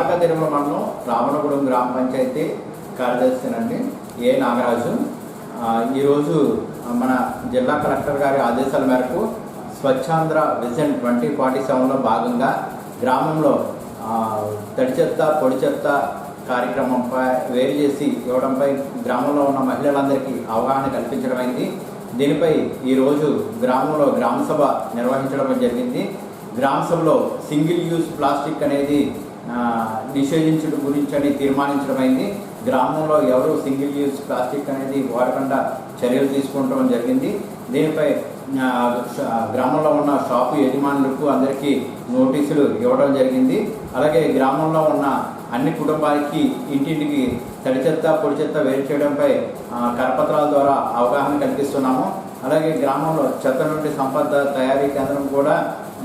ద్వారకా తిరుమల మండలం రామనగూడెం గ్రామ పంచాయతీ కార్యదర్శినండి ఏ నాగరాజు. ఈరోజు మన జిల్లా కలెక్టర్ గారి ఆదేశాల మేరకు స్వచ్ఛాంధ్ర విజన్ ట్వంటీ ఫార్టీ సెవెన్లో భాగంగా గ్రామంలో తడి చెత్త పొడి చెత్త కార్యక్రమంపై వేరు చేసి ఇవ్వడంపై గ్రామంలో ఉన్న మహిళలందరికీ అవగాహన కల్పించడం అయింది దీనిపై ఈరోజు గ్రామంలో గ్రామసభ నిర్వహించడం జరిగింది. గ్రామ సభలో సింగిల్ యూజ్ ప్లాస్టిక్ అనేది నిషేధించడం గురించి అని తీర్మానించడమైంది. గ్రామంలో ఎవరు సింగిల్ యూజ్ ప్లాస్టిక్ అనేది వాడకుండా చర్యలు తీసుకోవడం జరిగింది. దీనిపై గ్రామంలో ఉన్న షాపు యజమానులకు అందరికీ నోటీసులు ఇవ్వడం జరిగింది. అలాగే గ్రామంలో ఉన్న అన్ని కుటుంబాలకి ఇంటింటికి తడి చెత్త పొడి చెత్త వేరు చేయడంపై కరపత్రాల ద్వారా అవగాహన కల్పిస్తున్నాము. అలాగే గ్రామంలో చెత్త నుండి సంపద తయారీ కేంద్రం కూడా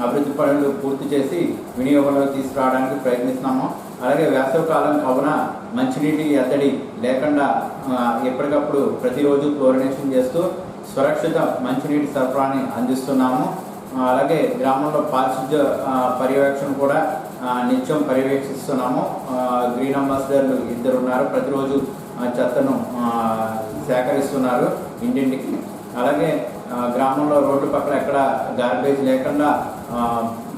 అభివృద్ధి పనులు పూర్తి చేసి వినియోగంలో తీసుకురావడానికి ప్రయత్నిస్తున్నాము. అలాగే వేసవి కాలం కావున మంచినీటి ఎద్దడి లేకుండా ఎప్పటికప్పుడు ప్రతిరోజు క్లోరినేషన్ చేస్తూ సురక్షిత మంచినీటి సరఫరాని అందిస్తున్నాము. అలాగే గ్రామంలో పారిశుద్ధ్య పర్యవేక్షణ కూడా నిత్యం పర్యవేక్షిస్తున్నాము. గ్రీన్ అంబాసిడర్లు ఇద్దరు ఉన్నారు ప్రతిరోజు చెత్తను సేకరిస్తున్నారు ఇంటింటికి. అలాగే గ్రామంలో రోడ్డు పక్కన ఎక్కడ గార్బేజ్ లేకుండా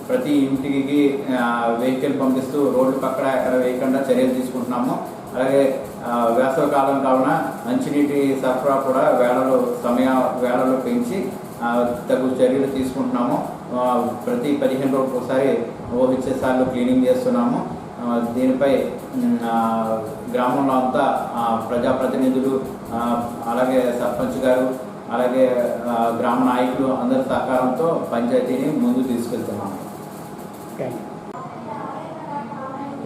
ప్రతి ఇంటికి వెహికల్ పంపిస్తూ రోడ్డు పక్కన ఎక్కడ వేయకుండా చర్యలు తీసుకుంటున్నాము. అలాగే ఆ, కాలం కావున మంచినీటి సరఫరా కూడా వేళలు సమయ వేళలు పెంచి తగు చర్యలు తీసుకుంటున్నాము. ప్రతి పదిహేను రోజులకు ఒకసారి ఓహెచ్ఏ క్లీనింగ్ చేస్తున్నాము. దీనిపై గ్రామంలో అంతా ప్రజాప్రతినిధులు అలాగే సర్పంచ్ గారు అలాగే గ్రామ నాయకులు అందరి సహకారంతో పంచాయతీని ముందు తీసుకెళ్తున్నాము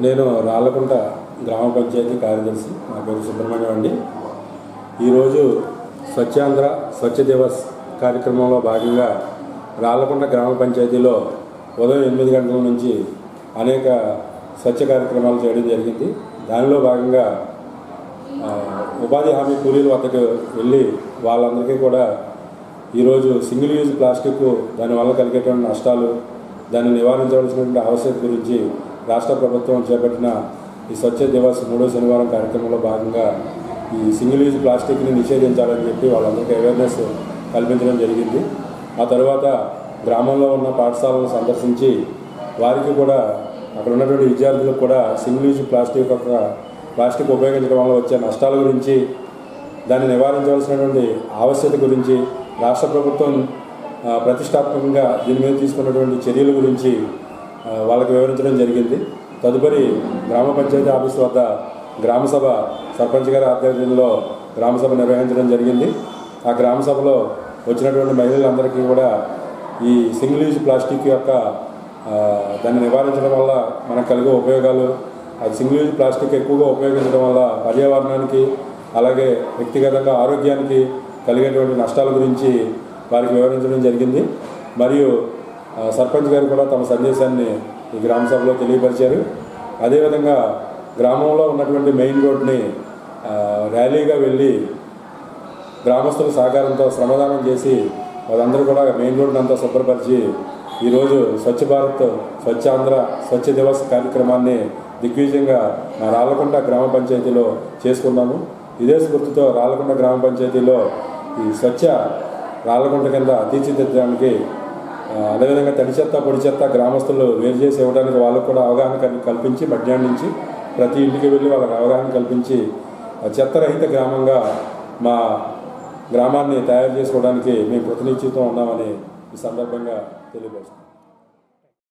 నేను రాళ్ళకుంట గ్రామ పంచాయతీ కార్యదర్శి. నా పేరు సుబ్రహ్మణ్యం అండి. ఈరోజు స్వచ్ఛాంధ్ర స్వచ్ఛ దివస్ కార్యక్రమంలో భాగంగా రాళ్ళకుంట గ్రామ పంచాయతీలో ఉదయం ఎనిమిది గంటల నుంచి అనేక స్వచ్ఛ కార్యక్రమాలు చేయడం జరిగింది. దానిలో భాగంగా ఉపాధి హామీ కూలీల వద్దకు వెళ్ళి వాళ్ళందరికీ కూడా ఈరోజు సింగిల్ యూజ్ ప్లాస్టిక్ దానివల్ల కలిగేటువంటి నష్టాలు దాన్ని నివారించవలసినటువంటి ఆవశ్యకత గురించి రాష్ట్ర ప్రభుత్వం చేపట్టిన ఈ స్వచ్ఛ దివాస్ మూడో శనివారం కార్యక్రమంలో భాగంగా ఈ సింగిల్ యూజ్ ప్లాస్టిక్ని నిషేధించాలని చెప్పి వాళ్ళందరికీ అవేర్నెస్ కల్పించడం జరిగింది. ఆ తర్వాత గ్రామంలో ఉన్న పాఠశాలను సందర్శించి వారికి కూడా అక్కడ ఉన్నటువంటి విద్యార్థులకు కూడా సింగిల్ యూజ్ ప్లాస్టిక్ యొక్క ప్లాస్టిక్ ఉపయోగించడం వల్ల వచ్చే నష్టాల గురించి దాన్ని నివారించవలసినటువంటి ఆవశ్యకత గురించి రాష్ట్ర ప్రభుత్వం ప్రతిష్టాత్మకంగా దీని మీద తీసుకున్నటువంటి చర్యల గురించి వాళ్ళకి వివరించడం జరిగింది. తదుపరి గ్రామ పంచాయతీ ఆఫీస్ వద్ద గ్రామసభ సర్పంచ్ గారి ఆధ్వర్యంలో గ్రామసభ నిర్వహించడం జరిగింది. ఆ గ్రామసభలో వచ్చినటువంటి మహిళలందరికీ కూడా ఈ సింగిల్ యూజ్ ప్లాస్టిక్ యొక్క దాన్ని నివారించడం వల్ల మనకు కలిగే ఉపయోగాలు సింగిల్ యూజ్ ప్లాస్టిక్ ఎక్కువగా ఉపయోగించడం వల్ల పర్యావరణానికి అలాగే వ్యక్తిగతంగా ఆరోగ్యానికి కలిగేటువంటి నష్టాల గురించి వారికి వివరించడం జరిగింది. మరియు సర్పంచ్ గారు కూడా తమ సందేశాన్ని ఈ గ్రామ సభలో తెలియపరిచారు. అదేవిధంగా గ్రామంలో ఉన్నటువంటి మెయిన్ రోడ్ని ర్యాలీగా వెళ్ళి గ్రామస్తుల సహకారంతో శ్రమదానం చేసి వాళ్ళందరూ కూడా మెయిన్ రోడ్ని అంతా శుభ్రపరిచి ఈరోజు స్వచ్ఛ భారత్ స్వచ్ఛ ఆంధ్ర స్వచ్ఛ దివస్ కార్యక్రమాన్ని దిగ్విజయంగా మా రాళ్ళకొండ గ్రామ పంచాయతీలో చేసుకున్నాము. ఇదే స్ఫూర్తితో రాలకొండ గ్రామ పంచాయతీలో ఈ స్వచ్ఛ రాలకొండ కింద తీర్చిదిద్దడానికి అదేవిధంగా తడి చెత్త పొడి చెత్త గ్రామస్తులు వేరు చేసి ఇవ్వడానికి వాళ్ళకు కూడా అవగాహన కల్- కల్పించి మధ్యాహ్నం నుంచి ప్రతి ఇంటికి వెళ్ళి వాళ్ళకి అవగాహన కల్పించి చెత్తరహిత గ్రామంగా మా గ్రామాన్ని తయారు చేసుకోవడానికి మేము కృతనిశ్చితం ఉన్నామని ఈ సందర్భంగా తెలియపరుస్తున్నాం.